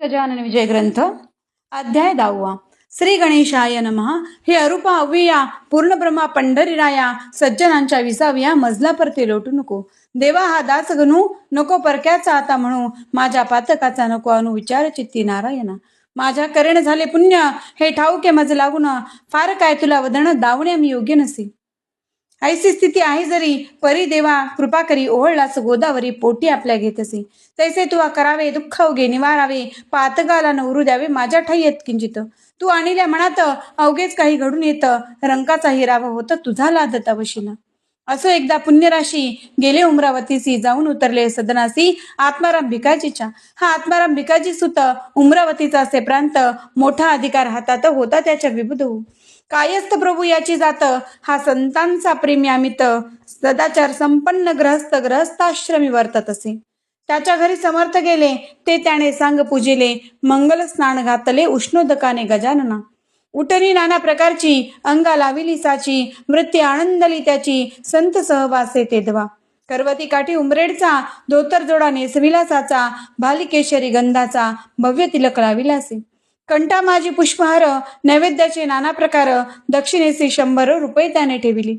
गजानन विजय ग्रंथ अध्याय दहावा. श्री गणेशाय नमः. हे अरूपा अव्यया पूर्णब्रह्मा पंढरीराया सज्जनांच्या विसाव्या मजला परते लोटू नको. देवा हा दास गणू नको परक्याचा आता म्हणू. माझ्या पातकाचा नको अनु विचार चित्ती नारायणा. माझ्या करण झाले पुण्य हे ठाऊके मज लागून. फार काय तुला वदन दावणे मी योग्य नसे. ऐसी स्थिती आहे जरी परी देवा कृपा करी ओहळलाच गोदावरी पोटी आपल्या घेत असे तैसे तुवा करावे दुःख अवघे निवारावे पातगाला नवरू द्यावे माझ्या ठाई येत किंचित. तू आणिल्या मनात अवघेच काही घडून येत रंकाचा हिरावा होत तुझा लादत वशिला असो एकदा पुण्यराशी गेले उमरावतीसी जाऊन उतरले सदनासी आत्माराम भिकाजीच्या. हा आत्माराम भिकाजी सुत उमरावतीचा असे प्रांत मोठा अधिकार हातात होता त्याच्या विबुधू कायस्थ प्रभू याची जात हा संतांचा प्रेमी अमित सदाचार संपन्न ग्रहस्थ ग्रहस्थाश्रमी वर्तत असे. त्याच्या घरी समर्थ गेले ते त्याने सांग पूजिले मंगल स्नान घातले उष्णोदकाने गजानना. उठणी नाना प्रकारची अंगा लाविली साची आनंदली त्याची संत सहवासे तेदवा करवती काठी उमरेडचा धोतर जोडा नेसविलासाचा भालिकेशरी गंधाचा भव्य तिलक लाविलासे. कंटा माझी पुष्पहार नैवेद्याचे नाना प्रकार दक्षिणेचे शंभर रुपये त्याने ठेविली.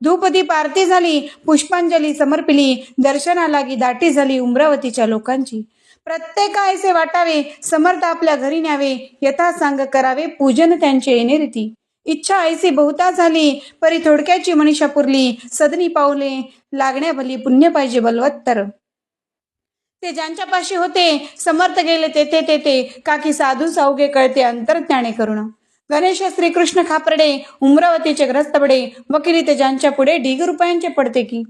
धूपदीप आरती झाली पुष्पांजली समर्पिली दर्शनालागी दाटी झाली उमरावतीच्या लोकांची. प्रत्येकायचे वाटावे समर्थ आपल्या घरी न्यावे यथा सांग करावे पूजन त्यांचे येणे रीती. इच्छा ऐसी बहुता झाली परी थोडक्याची मनीषा पुरली सदनी पावले लागण्या भली पुण्य पाहिजे बलवत्तर. ते ज्यांच्यापाशी होते समर्थ गेले तेथे तेथे काकी साधू सावगे कळते अंतर्ज्ञाने करुण. गणेश श्रीकृष्ण खापर्डे उमरावतीचे ग्रस्तबडे वकिली ते ज्यांच्या पुढे ढीग रुपयांचे पडते की.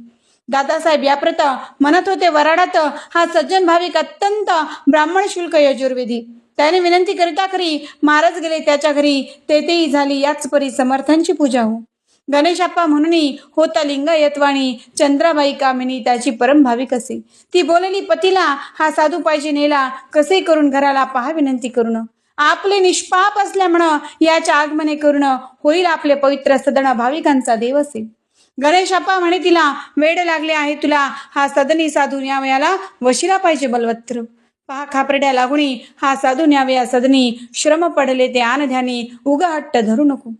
दादासाहेब याप्रत म्हणत होते वराडात हा सज्जन भाविक अत्यंत ब्राह्मण शुल्क यजुर्वेदी. त्याने विनंती करिता खरी महाराज गेले त्याच्या घरी तेथेही झाली याच परी समर्थांची पूजा हो गणेशाप्पा म्हणून होता लिंगायतवाणी चंद्राबाई कामिनी त्याची परमभाविक असे. ती बोलली पतीला हा साधू पाहिजे नेला. कसे करून घराला पहा विनंती करून. आपले निष्पाप असल्या म्हण याच्या आगमने करून होईल आपले पवित्र सदना भाविकांचा देव असे. गणेशाप्पा म्हणे तिला वेड लागले आहे तुला. हा सदनी साधू न्यावयाला वशिला पाहिजे बलवत्र पहा खापरड्या लागुणी हा साधू न्यावया सदनी. श्रम पडले ते आनध्यानी उगा हट्ट धरू नको.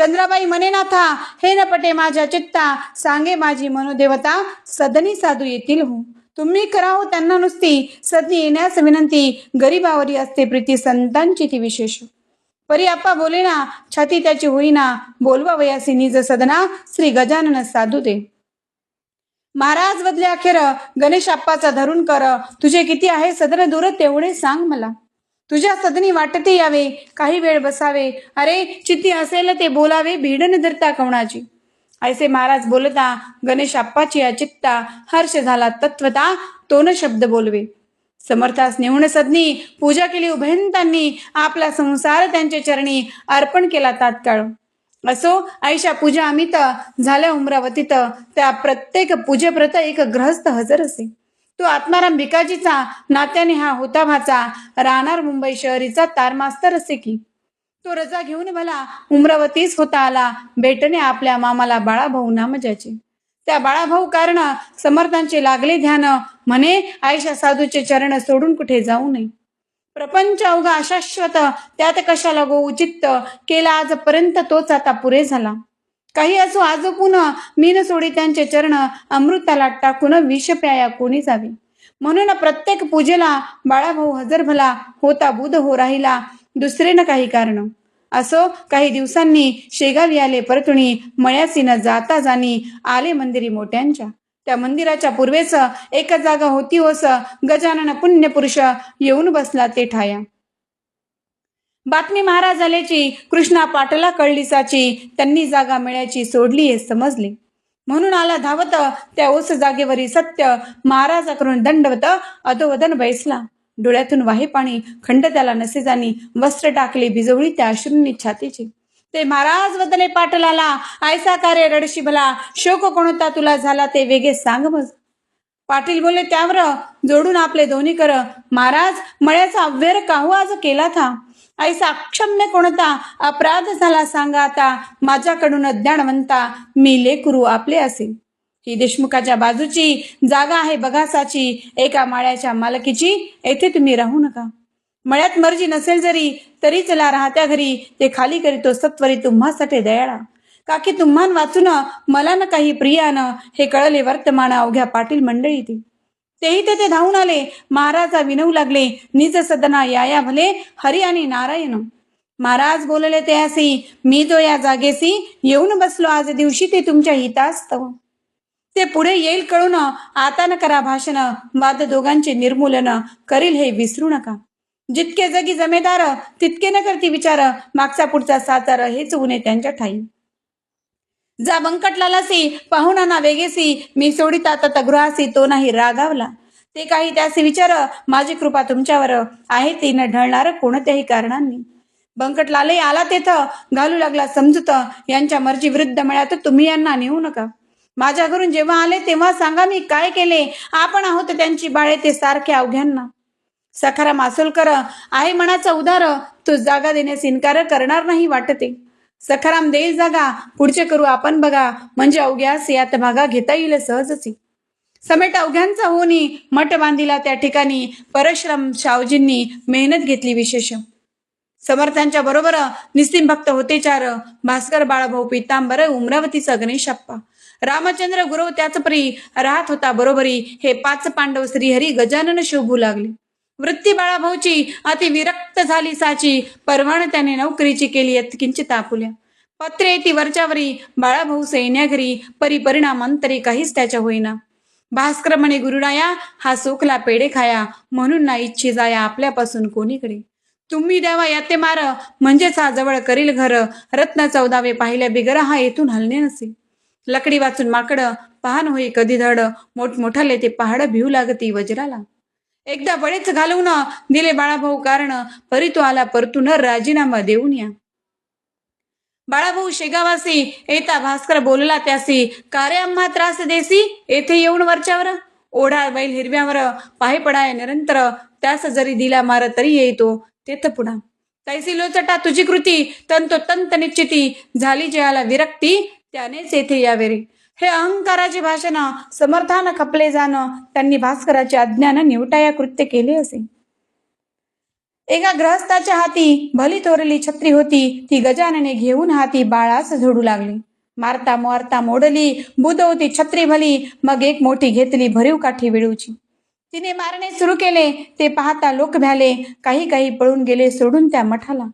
चंद्राबाई म्हणे नाथा हे न पटे माझ्या चित्ता. सांगे माझी मनोदेवता सदनी साधू येतील हो. तुम्ही कराहो त्यांना नुसती. सदनी येण्यास विनंती. गरीबावरी असते प्रीती संतांची ती विशेष. परी आप्पा बोले ना छाती त्याची होईना. बोलवा वयासी निज सदना श्री गजानन साधू दे. महाराज बदले अखेर गणेश आप्पाचा धरून कर. तुझे किती आहे सदन दूर तेवढे सांग मला. तुझ्या सदनी वाटते यावे काही वेळ बसावे. अरे चित्ती असेल ते बोलावे भीड न धरता कवणाची. ऐसे महाराज बोलता गणेश आप्पाची अचित्ता हर्ष झाला तत्वता तोन शब्द बोलवे. समर्थास नेऊन सदनी पूजा केली उभयंतांनी आपला संसार त्यांच्या चरणी अर्पण केला तात्काळ. असो आईशा पूजा अमित झाल्या उमरावतीत त्या प्रत्येक पूजेप्रत एक ग्रहस्थ हजर असे. तो आत्माराम भिकाजीचा नात्याने हा होताभाचा राहणार मुंबई शहरीचा तारमास्तर असे की. तो रजा घेऊन भला उमरावतीच होता आला भेटणे आपल्या मामाला बाळाभाऊ नामजाचे त्या बाळाभाऊ कारण समर्थांचे लागले ध्यान म्हणे आयशा साधूचे चरण सोडून कुठे जाऊ नये. प्रपंच अवघा अशाश्वत त्यात कशाला गो उचित केला आजपर्यंत तोच आता पुरे झाला. काही असो आज पुन्हा मीन सोडी त्यांचे चरण अमृताला टाकून विष प्याया कोणी जावे? म्हणून प्रत्येक पूजेला बाळाभाऊ हजर भला होता बुध हो राहिला. दुसरे न काही कारण. असो काही दिवसांनी शेगावी आले परतुणी मळ्यासीनं जाता जाणी आले मंदिरी मोठ्यांच्या त्या मंदिराच्या पूर्वेच एक जागा होती होस गजानन पुण्यपुरुष येऊन बसला ते ठाया. बातमी महाराज आल्याची कृष्णा पाटला कळलीसाची त्यांनी जागा मिळायची सोडली हे समजले. म्हणून आला धावत त्या ओस जागेवरी सत्य महाराजाकडून दंडवत अधोवदन बैसला. डोळ्यातून वाहे पाणी खंड त्याला नसे जाणी वस्त्र टाकले भिजवली त्या अश्रूंनी छातीची. ते महाराज बदले पाटलाला आयसा कार्य रडशी भला शोक कोणता तुला झाला ते वेगे सांग मग पाटील बोले त्यावर जोडून आपले दोन्ही कर. महाराज मळ्याचा अव्यर काहू आज केला था? ऐसा अक्षम्य कोणता? अपराध झाला सांगा आता. माझ्याकडून ज्ञानवंता मी लेकरू आपले असे. ही देशमुखाच्या बाजूची जागा आहे बघासाची एका माळ्याच्या मालकीची. येथे तुम्ही राहू नका. मळ्यात मर्जी नसेल जरी तरी चला राहत्या घरी. ते खाली करीतो सत्वरी तुम्हासाठी दयाळा. काकी तुम्हान वाचून मला न काही प्रियान हे कळले वर्तमान अवघ्या पाटील मंडळी ती तेही तेथे धावून आले. महाराजा विनवू लागले. निज सदना याया भले. हरी आणि नारायण. महाराज बोलले ते असे मी तो या जागेसी येऊन बसलो आज दिवशी ते तुमच्या हितास्तव ते पुढे येईल कळून आता न करा भाषण. वाद दोघांचे निर्मूलन करील हे विसरू नका. जितके जगी जमेदार तितके न करती विचार. मागचा पुढचा साचार हेच उणे त्यांच्या ठाई. जा बंकटलालासी पाहुणाना वेगेसी. मी सोडिता तगृहासी तो नाही रागावला. ते काही त्यासी विचार माझी कृपा तुमच्यावर आहे ती न ढळणार कोणत्याही कारणांनी. बंकटलालही आला तेथं घालू लागला समजूत. यांच्या मर्जी विरुद्ध मिळात तुम्ही यांना नेऊ नका. माझ्या घरून जेव्हा आले तेव्हा सांगा मी काय केले. आपण आहोत त्यांची बाळे ते सारखे अवघ्यांना. सखारा मासोलकर आहे मनाचा उदार. तो जागा देण्यास इन्कार करणार नाही वाटते. सखाराम देईल जागा. पुढचे करू आपण बघा. म्हणजे अवघ्यास यात भागा घेता येईल सहजची समेट अवघ्यांचा होनी मठ बांधिला त्या ठिकाणी परश्रम शावजींनी मेहनत घेतली विशेष. समर्थांच्या बरोबर निस्तीम भक्त होते चार. भास्कर बाळाभाऊ पितांबर उमरावतीचा गणेशप्पा. रामचंद्र गुरव त्याच परी राहत होता बरोबरी. हे पाच पांडव श्रीहरी गजानन शोभू लागले. वृत्ती बाळाभाऊची अति विरक्त झाली साची. परवान त्याने नोकरीची केली किंचित आपुल्या. पत्रे ती वरच्यावरी बाळाभाऊ सैन्याघरी परी परिणाम काहीच त्याच्या होईना. भास्कर म्हणे गुरुडाया हा सोखला पेडे खाया म्हणून ना इच्छी जाया आपल्यापासून कोणीकडे? तुम्ही द्यावा याते मार म्हणजेच हा जवळ करील घर रत्न चौदावे पाहिल्या बिगर हा येथून हलणे नसे. लकडी वाचून माकड पहान होई कधी धड मोठमोठाले ते पहाड भिऊ लागती वज्राला. एकदा बळेच घालवून दिले बाळाभाऊ कारण परी तो आला परतून राजीनामा देऊन या. बाळाभाऊ शेगावासी येता भास्कर बोलला त्यासी कार्याम्हा त्रास देसी? येथे येऊन वरच्यावर? ओढा बैल हिरव्यावर पाय पडाय निरंतर त्यास जरी दिला मार तरी येतो तेथ पुढा. तैसी लोचटा तुझी कृती तंतो तंत निश्चिती झाली जयाला विरक्ती त्यानेच येथे यावेरी. हे अहंकाराचे भाषण समर्थान खपले जाणं त्यांनी भास्कराचे अज्ञान निवटाया कृत्य केले असे. एका ग्रहस्थाच्या हाती भली थोरली छत्री होती ती गजानने घेऊन हाती बाळास झोडू लागली. मारता मारता मोडली बुदवती छत्री भली मग एक मोठी घेतली भरीव काठी विळूची. तिने मारणे सुरू केले ते पाहता लोक भ्याले काही काही पळून गेले सोडून त्या मठाला.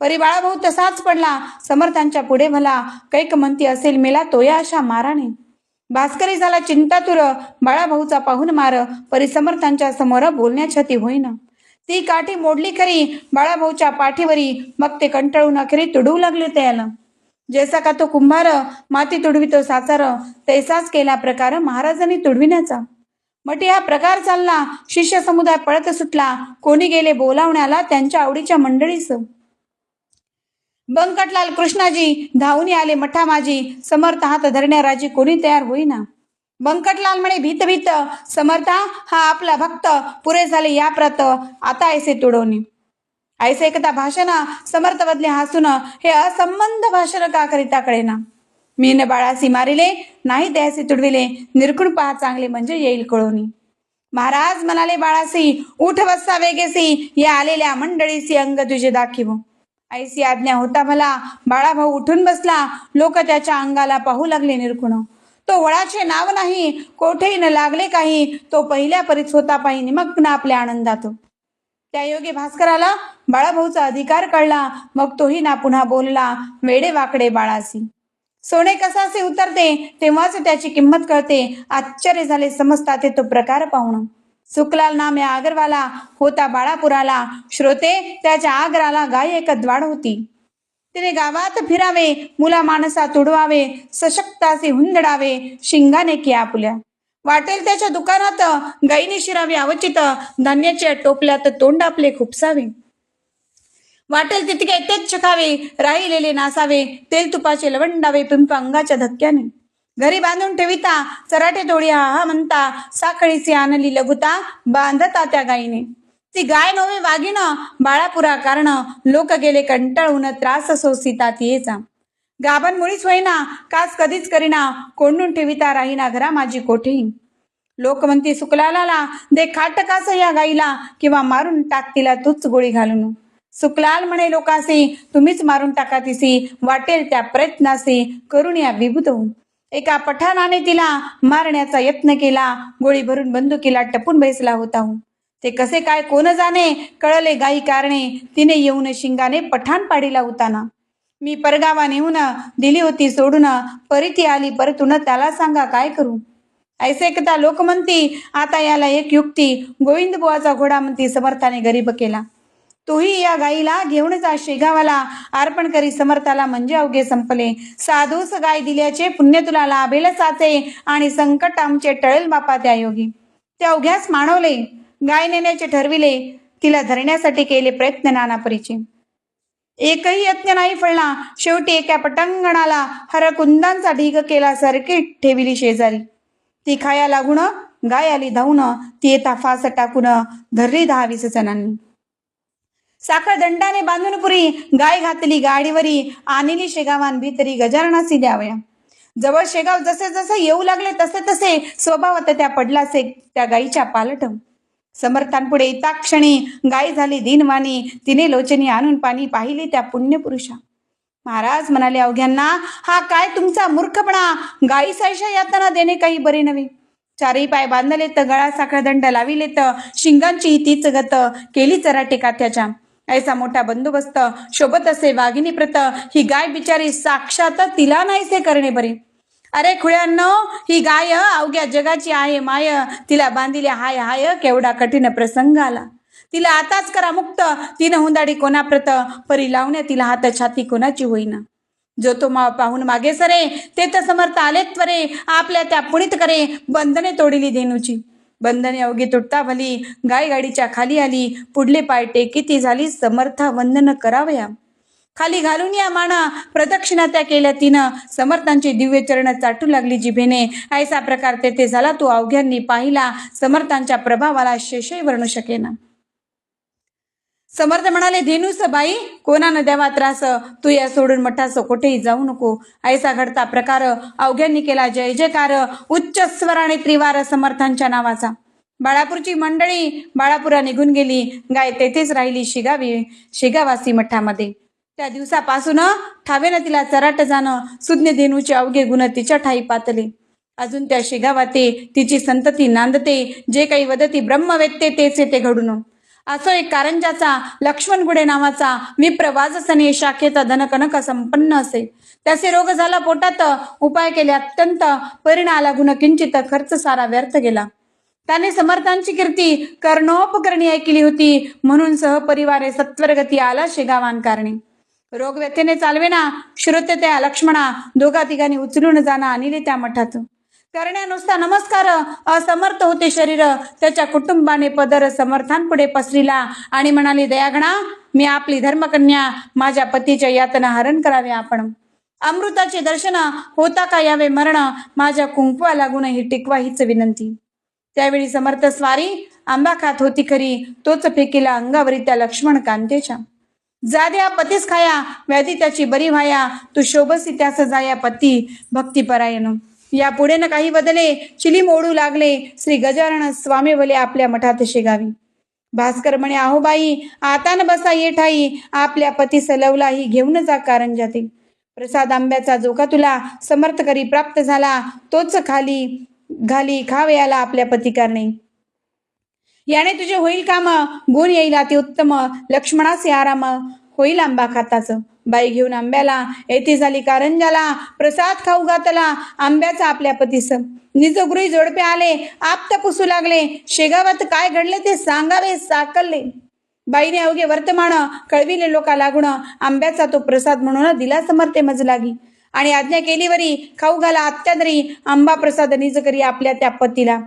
परी बाळाभाऊ तसाच पडला. समर्थांच्या पुढे भला. कैक म्हणती असेल मेला तोया अशा माराने. भास्करी झाला चिंतातुर. बाळाभाऊचा पाहून मार. परी समर्थांच्या समोर बोलण्याछती होईना. ती काठी मोडली खरी. बाळाभाऊच्या पाठीवरी. मग ते कंटाळून अखेरी तुडवू लागले त्याला. जैसा का तो कुंभार? माती तुडवितो साचार तैसाच केला प्रकार महाराजांनी तुडविण्याचा. मटी हा प्रकार चालला. शिष्य समुदाय पळत सुटला. कोणी गेले बोलावण्याला त्यांच्या आवडीच्या मंडळीस. बंकटलाल कृष्णाजी धावून आले मठा माझी समर्थ हात धरण्या राजी कोणी तयार होईना? बंकटलाल म्हणे भीत भीत समर्था हा आपला भक्त पुरे झाले या प्रत आता ऐसे तुडवणे. ऐसे एकदा भाषण समर्थ बदले हसून हे असंबंध भाषण का करिता कळेना? मी न बाळासी मारिले नाही द्यासी तुडविले निर्गुण पहा चांगले म्हणजे येईल कळवणी महाराज म्हणाले बाळासी उठ बस्सा वेगेसी या आलेल्या मंडळीसी अंग तुझे दाखिव. ऐसी आज्ञा होता मला बाळाभाऊ उठून बसला. लोक त्याच्या अंगाला पाहू लागले निरखुण. तो वळाचे नाव नाही कोठेही न लागले काही तो पहिल्या परीच होता पाही निमग्न आपल्या आनंदात. त्या योगी भास्कराला बाळाभाऊचा अधिकार कळला मग तोही ना पुन्हा बोलला वेडे वाकडे बाळासी. सोने कसासे उतरते तेव्हाच त्याची किंमत कळते. आश्चर्य झाले समजता ते तो प्रकार पाहुणं सुकलाल नामे आगरवाला होता बाळापुराला. श्रोते त्याच्या आगराला गाय एक द्वाड होती. तिने गावात फिरावे मुला माणसा तुडवावे सशक्ताचे हुंदडावे शिंगाने किया आपुल्या वाटेल त्याच्या दुकानात गायीने शिरावे अवचित धान्याच्या टोपल्यात तोंड आपले खुपसावे. वाटेल तितके तेच चखावे राहिलेले नासावे तेल तुपाचे लवंडावे पिंप अंगाच्या धक्क्याने. घरी बांधून ठेविता चराटे डोळी हा हा म्हणता साखळीची आणली लघुता बांधता त्या गायीने ती गाय नव्हे वागिन बाळापुरा कारण लोक गेले कंटाळून त्रास सोसिता तियेचा गाभण मुळीच होईना कास कधीच करीना कोंडून ठेविता राहीना घरा माझी कोठेही लोक म्हणते सुकलाला दे खाटकास या गाईला किंवा मारून टाक तिला तूच गोळी घालून. सुकलाल म्हणे लोकासी तुम्हीच मारून टाका तिसी वाटेल त्या प्रयत्नासी करून या विभूत होऊन एका पठाणाने तिला मारण्याचा यत्न केला. गोळी भरून बंदुकीला टपून बैसला होता हो. ते कसे काय कोण जाणे कळले गाई कारणे. तिने येऊन शिंगाने पठाण पाडीला होताना. मी परगावा नेऊन दिली होती सोडून. परिती आली परतून त्याला सांगा काय करू? ऐसे एकदा लोक म्हणती आता याला एक युक्ती. गोविंद बुवाचा घोडा म्हणती समर्थाने गरीब केला. तूही या गाईला घेऊनच जा शेगावाला अर्पण करी समर्थाला म्हणजे अवघे संपले. साधूस गाय दिल्याचे पुण्य तुला लाभेल साचे आणि संकट आमचे टळेल बापा त्या योगी. त्या अवघ्यास मानवले गाय नेण्याचे ठरविले तिला धरण्यासाठी केले प्रयत्न नाना परीचे एकही यत्न नाही फळला शेवटी एका पटांगणाला हरकुंदांचा ढीग केला सारखी ठेविली शेजारी. ती खाया लागून गाय आली धावून ती येता फास टाकून धरली दहा वीस जणांनी. साखर दंडाने बांधून पुरी गाय घातली गाडीवरी आणली शेगावान भीतरी गजारणासी द्यावया. जवळ शेगाव जसे जसे येऊ लागले तसे तसे स्वभावात त्या पडलासे त्या गायीच्या पालट समर्थांपुढे येता क्षणी गाय झाली दिनवाणी तिने लोचनी आणून पाणी पाहिली त्या पुण्यपुरुषा. महाराज म्हणाले अवघ्यांना हा काय तुमचा मूर्खपणा? गाई सायशा यातना देणे काही बरे नव्हे. चारही पाय बांधले तर गळा साखळदंड लाविले तर शिंगांची तीच गत केली चराटे काथ्याच्या. ऐसा मोठा बंदोबस्त शोभत असे वाघिनी प्रत ही गाय बिचारी साक्षात तिला नाहीसे करणे बरे. अरे खुळ्यांनो ही गाय अवघ्या जगाची आहे माय तिला बांधिले हाय हाय केवढा कठीण प्रसंग आला. तिला आताच करा मुक्त तिनं हुंदाडी कोणाप्रत परी लावण्या तिला हात छाती कोणाची होईना. जो तो मा पाहून मागे सरे ते तर समर्थ आले त्वरे आपल्या त्या पुणित करे बंधने तोडिली धेनूची. बंधने अवघी तुटता भली गाय गाडीच्या खाली आली. पुढले पाय किती झाली समर्था वंदन करावया. खाली घालून या माना. प्रदक्षिणा त्या केल्या तिनं. समर्थांची दिव्य चरण चाटू लागली जिभेने. ऐसा प्रकार तेथे झाला तो अवघ्यांनी पाहिला. समर्थांच्या प्रभावाला शेषही वर्णू शकेना. समर्थ म्हणाले धेनुस बाई कोणानं द्यावा त्रास? तू या सोडून मठास कुठेही जाऊ नको. ऐसा घडता प्रकार अवघ्यांनी केला जय जयकार. उच्च स्वराने त्रिवार समर्थांच्या नावाचा. बाळापूरची मंडळी बाळापुरा निघून गेली. गाय तेथेच राहिली शिगावी शिगावासी मठामध्ये. त्या दिवसापासून ठावेनं तिला चराट जाणं सुज्ञ धेनूचे अवघे गुण तिच्या ठाई पातले. अजून त्या शिगावाते तिची संतती नांदते. जे काही वदती ब्रह्मवेत्ते तेच येते घडून. असो एक कारंजाचा लक्ष्मण गुडे नावाचा विप्र वाजसने शाखेचा धनकनक संपन्न असे. त्याचे रोग झाला पोटात उपाय केले अत्यंत परिणाम लागून किंचित खर्च सारा व्यर्थ गेला. त्याने समर्थांची कीर्ती कर्णोपकरणी ऐकली होती म्हणून सहपरिवारे सत्वरगती आला शेगावान कारणे. रोग व्यथेने चालवेना श्रोते त्या लक्ष्मणा दोघा तिघांनी उचलून जाणं आणले त्या मठात. करण्या नुसता नमस्कार असमर्थ होते शरीर. त्याच्या कुटुंबाने पदर समर्थांपुढे पसरिला. आणि म्हणाली दयागणा मी आपली धर्मकन्या माझ्या पतीच्या यातना हरण करावे आपण. अमृताचे दर्शन होता का यावे मरण? माझ्या कुंकवा लागून ही टिकवा हीच विनंती. त्यावेळी समर्थ स्वारी आंबा खात होती खरी तोच फेकीला अंगावरी त्या लक्ष्मण कांतेच्या. जाद्या पतीस खाया व्याधी त्याची बरी व्हाया तू शोभसी त्यास जाया पती भक्तीपरायण. या पुढे न काही बदले चिली मोडू लागले. श्री गजानन स्वामी वले आपल्या मठात शेगावी भास्कर म्हणे आहो बाई आता न बसा ये ठाई. आपल्या पती सलवलाही घेऊन जा कारंजाते प्रसाद आंब्याचा जो का तुला समर्थ करी प्राप्त झाला. तोच खाली घाली खावयाला आपल्या पतिकारणे याने तुझे होईल काम. गुण येईल अति उत्तम लक्ष्मणाचे आराम. होईल आंबा खाताचं. बाई घेऊन आंब्याला येथे झाली कारंजाला प्रसाद खाऊ घातला आंब्याचा आपल्या पतीस. निजगृही जोडपे आले आप्त पुसू लागले. शेगावात काय घडले ते सांगावे साकलले. बाईने अवघे वर्तमान कळविले लोका लागून आंब्याचा तो प्रसाद म्हणून दिला समर्थे मजलागी. आणि आज्ञा केलीवरी खाऊ घाला अत्यादरी आंबा प्रसाद निज करी आपल्या त्या पतीला.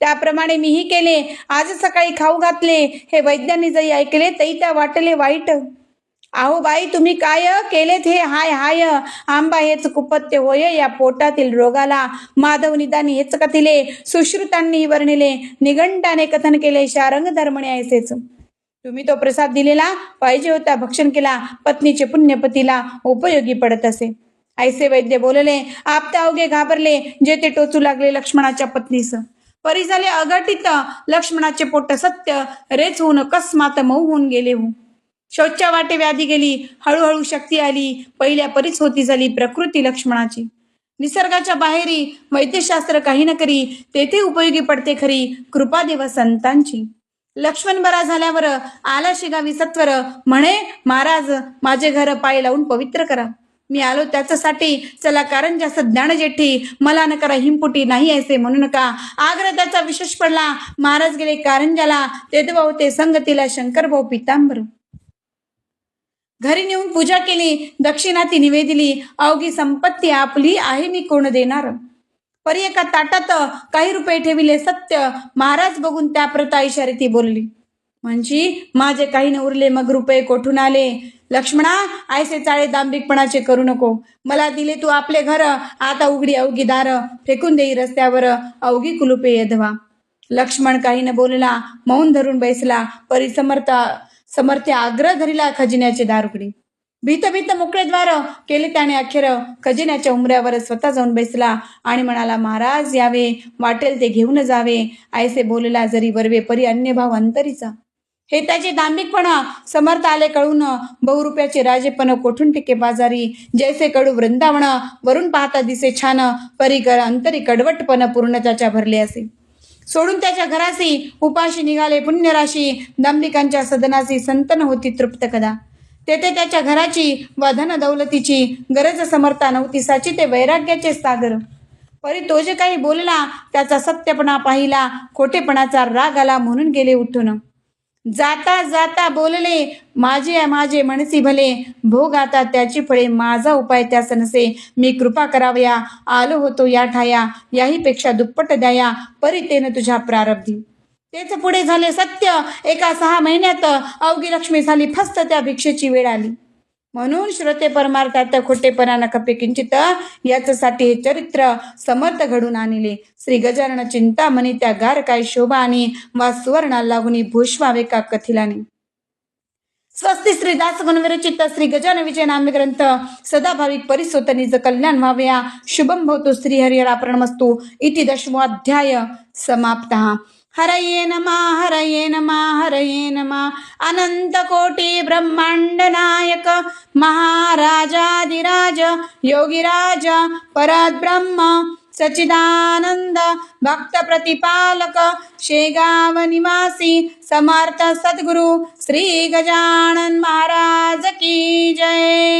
त्याप्रमाणे मीही केले आज सकाळी खाऊ घातले हे वैद्यांनी जरी ऐकले तरी त्या वाटले वाईट. आहो बाई तुम्ही काय केलेत हे? हाय हाय. आंबा हेच कुपत्य होय या पोटातील रोगाला. माधव निदानी हेच कथिले. सुश्रुतांनी वर्णिले. निगंटाने कथन केले. शारंग धर्मणे ऐसेच तुम्ही तो प्रसाद दिलेला? पाहिजे होता. भक्षण केला. पत्नीचे पुण्यपतीला उपयोगी पडत असे. ऐसे वैद्य बोलले आपता अवघे घाबरले. जे ते टोचू लागले लक्ष्मणाच्या पत्नीस. परी झाले अघटित. लक्ष्मणाचे पोट सत्य. रेच होऊन अकस्मात मऊ होऊन गेले हो. शौच्या वाटे व्याधी गेली हळूहळू शक्ती आली पहिल्या परीच होती झाली प्रकृती लक्ष्मणाची. निसर्गाच्या बाहेरी वैद्यशास्त्र काही न करी तेथे उपयोगी पडते खरी कृपा देव संतांची. लक्ष्मण बरा झाल्यावर आला शिगावी सत्वर म्हणे महाराज माझे घर पाय लावून पवित्र करा. मी आलो त्याच्यासाठी चला कारण जास्त ज्ञान जेठी मला न करा हिमपुटी नाही ऐसे म्हणू नका. आग्रह त्याचा विशेष पडला. महाराज गेले कारंजाला ते भाऊ ते संगतीला शंकर भाऊ पितांबर. घरी नेऊन पूजा केली दक्षिणा ती निवेदिली अवघी संपत्ती आपली आहे मी कोण देणार? परी एका ताटात काही रुपये ठेविले सत्य महाराज बघून त्या प्रता इशारे ती बोलली. म्हणजे माझे काही न उरले मग रुपये कोठून आले? लक्ष्मणा आयसे चाळे दांभिकपणाचे करू नको. मला दिले तू आपले घर आता उघडी अवघी दार. फेकून देई रस्त्यावर अवघी कुलुपे यधवा लक्ष्मण काही न बोलला मौन धरून बैसला. परी समर्थ आग्रह धरिला खजिन्याचे दार उघडी भीत भीत मोकळे द्वार केले त्याने अखेर. खजिन्याच्या उमऱ्यावर स्वतः जाऊन बसला आणि म्हणाला महाराज यावे. वाटेल ते घेऊन जावे. आयसे बोलला जरी वरवे परी अन्य भाव अंतरीचा. हे त्याचे दांभिकपणा समर्थ आले कळून बहुरुपयाचे राजेपण कोठून टिके बाजारी. जैसे कडू वृंदावन वरून पाहता दिसे छान. परिकर अंतरी कडवटपण पूर्ण त्याच्या भरले असे. सोडून त्याच्या घरासी उपाशी निघाले पुण्यराशी दांबिकांच्या सदनासी संतन होती तृप्त कदा. तेथे त्याच्या घराची व धन दौलतीची गरज समर्था नव्हती साची ते वैराग्याचे सागर. परी तो जे काही बोलला त्याचा सत्यपणा पाहिला खोटेपणाचा राग आला म्हणून गेले उठून. जाता जाता बोलले माझे माझे मनसी भले. भोग आता त्याची फळे माझा उपाय त्यास नसे. मी कृपा करावया आलो होतो या ठाया. याही पेक्षा दुप्पट द्याया परितेन तुझ्या प्रारब्धी. तेच पुढे झाले सत्य. एका सहा महिन्यात अवघी लक्ष्मी झाली. फस्त त्या भिक्षेची वेळ आली. म्हणून श्रोते परमार्थात खोटेपणा न किंचित याच्यासाठी हे चरित्र समर्थ घडून आणले. श्री गजानन चिंतामणी त्या गार काय शोभा आणि वा सुवर्णा लागुनी भूष्मावे का कथिलाने. स्वस्ती श्री दास गुणविरचित श्री गजान विजय नामे ग्रंथ सदा भाविक परिसोत निज कल्याण व्हावया. शुभम भवतो श्री हरिहरा प्रणमस्तु इति दशमोध्याय समाप्त. हरये नमा हरये नमा हरये नमा। अनंत कोटी ब्रह्मांड नायक महाराजाधिराज योगिराज परब्रह्म सचिदानंद भक्त प्रतिपालक शेगाव निवासी समर्थ सद्गुरु श्री गजानन महाराज की जय।